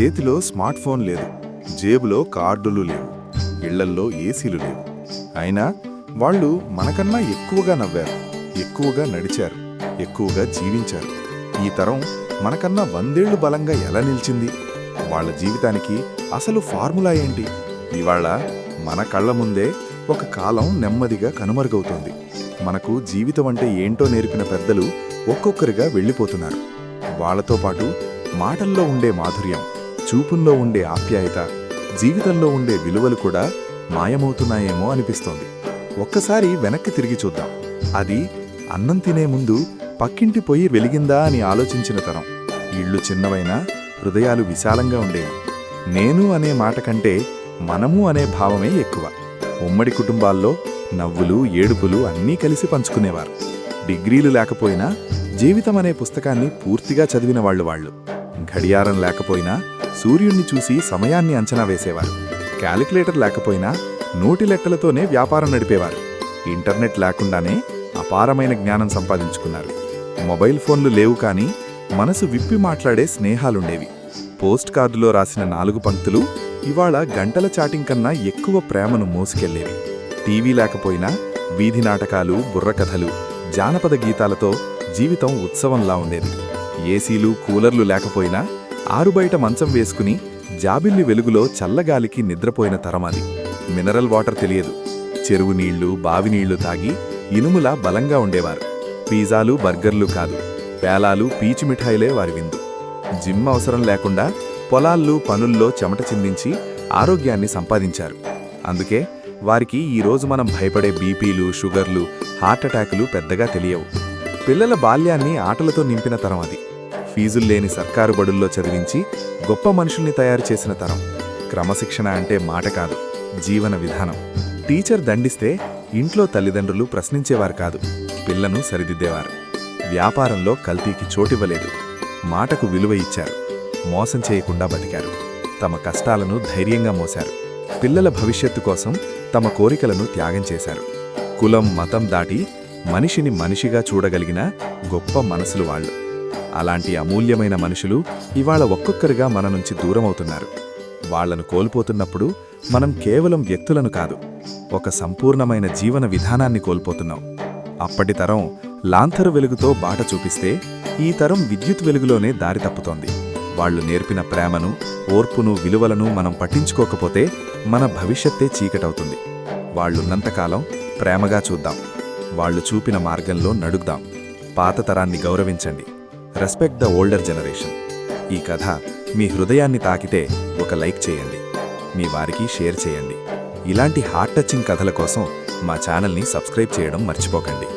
చేతిలో smart phone లేదు. జేబులో కార్డులు లేవు. ఇళ్ళల్లో ఏసీలు లేవు. అయినా వాళ్ళు మనకన్నా ఎక్కువగా నవ్వారు. ఎక్కువగా నడిచారు. ఎక్కువగా జీవించారు. ఈ తరం మనకన్నా వందేళ్ళు బలంగా ఎలా నిలిచింది? వాళ్ళ జీవితానికి అసలు ఫార్ములా ఏంటి? ఇవాళ మన కళ్ళ ముందే ఒక కాలం నెమ్మదిగా కనుమరుగవుతోంది. మనకు జీవితం అంటే ఏంటో నేర్పిన పెద్దలు ఒక్కొక్కరిగా వెళ్ళిపోతున్నారు. వాళ్ళతో పాటు మాటల్లో ఉండే మాధుర్యం చూపుల్లో ఉండే ఆప్యాయత జీవితంలో ఉండే విలువలు కూడా మాయమవుతున్నాయేమో అనిపిస్తోంది. ఒక్కసారి వెనక్కి తిరిగి చూద్దాం. అది అన్నం తినే ముందు పక్కింటి పొయ్యి వెలిగిందా అని ఆలోచించిన తరం. ఇళ్ళు చిన్నవైనా హృదయాలు విశాలంగా ఉండేవి. నేను అనే మాట కంటే మనము అనే భావమే ఎక్కువ. ఉమ్మడి కుటుంబాల్లో నవ్వులు ఏడుపులు అన్నీ కలిసి పంచుకునేవారు. డిగ్రీలు లేకపోయినా జీవితం అనే పుస్తకాన్ని పూర్తిగా చదివిన వాళ్ళు వాళ్ళు. ఘడియారం లేకపోయినా సూర్యుణ్ణి చూసి సమయాన్ని అంచనా వేసేవారు. క్యాలిక్యులేటర్ లేకపోయినా నోటి లెక్కలతోనే వ్యాపారం నడిపేవారు. ఇంటర్నెట్ లేకుండానే అపారమైన జ్ఞానం సంపాదించుకున్నారు. మొబైల్ ఫోన్లు లేవు కానీ మనసు విప్పి మాట్లాడే స్నేహాలుండేవి. పోస్ట్ కార్డులో రాసిన నాలుగు పంక్తులు ఇవాళ గంటల చాటింగ్ కన్నా ఎక్కువ ప్రేమను మోసుకెళ్ళేవి. టీవీ లేకపోయినా వీధి నాటకాలు బుర్రకథలు జానపద గీతాలతో జీవితం ఉత్సవంలా ఉండేది. ఏసీలు కూలర్లు లేకపోయినా ఆరుబయట మంచం వేసుకుని జాబిల్లి వెలుగులో చల్లగాలికి నిద్రపోయిన తరమాది మినరల్ వాటర్ తెలియదు. చెరువు నీళ్ళు బావి నీళ్ళు తాగి ఇనుములా బలంగా ఉండేవారు. పిజ్జాలు బర్గర్లు కాదు. పేలాలు పీచు మిఠాయిలే వారి విందు. జిమ్ అవసరం లేకుండా పొలాల్లో పనుల్లో చెమట చిందించి ఆరోగ్యాన్ని సంపాదించారు. అందుకే వారికి ఈ రోజు మనం భయపడే బీపీలు షుగర్లు హార్ట్ అటాకులు పెద్దగా తెలియవు. పిల్లల బాల్యాన్ని ఆటలతో నింపిన తరం అది. ఫీజుల్లేని సర్కారు బడుల్లో చదివించి గొప్ప మనుషుల్ని తయారు చేసిన తరం. క్రమశిక్షణ అంటే మాట కాదు జీవన విధానం. టీచర్ దండిస్తే ఇంట్లో తల్లిదండ్రులు ప్రశ్నించేవారు కాదు పిల్లను సరిదిద్దేవారు. వ్యాపారంలో కల్తీకి చోటివ్వలేదు. మాటకు విలువ ఇచ్చారు. మోసం చేయకుండా బతికారు. తమ కష్టాలను ధైర్యంగా మోశారు. పిల్లల భవిష్యత్తు కోసం తమ కోరికలను త్యాగం చేశారు. కులం మతం దాటి మనిషిని మనిషిగా చూడగలిగిన గొప్ప మనసులు వాళ్ళు. అలాంటి అమూల్యమైన మనుషులు ఇవాళ ఒక్కొక్కరుగా మన నుంచి దూరమవుతున్నారు. వాళ్ళను కోల్పోతున్నప్పుడు మనం కేవలం వ్యక్తులను కాదు ఒక సంపూర్ణమైన జీవన విధానాన్ని కోల్పోతున్నాం. అప్పటి తరం లాంతరు వెలుగుతో బాట చూపిస్తే ఈ తరం విద్యుత్ వెలుగులోనే దారి తప్పుతోంది. వాళ్ళు నేర్పిన ప్రేమను ఓర్పును విలువలను మనం పట్టించుకోకపోతే మన భవిష్యత్తే చీకటవుతుంది. వాళ్ళున్నంతకాలం ప్రేమగా చూద్దాం. వాళ్ళు చూపిన మార్గంలో నడుగుదాం పాత తరాన్ని గౌరవించండి. రెస్పెక్ట్ ద ఓల్డర్ జనరేషన్ ఈ కథ మీ హృదయాన్ని తాకితే ఒక లైక్ చేయండి. మీ వారికి షేర్ చేయండి. ఇలాంటి హార్ట్ టచింగ్ కథల కోసం మా ఛానల్ని సబ్స్క్రైబ్ చేయడం మర్చిపోకండి.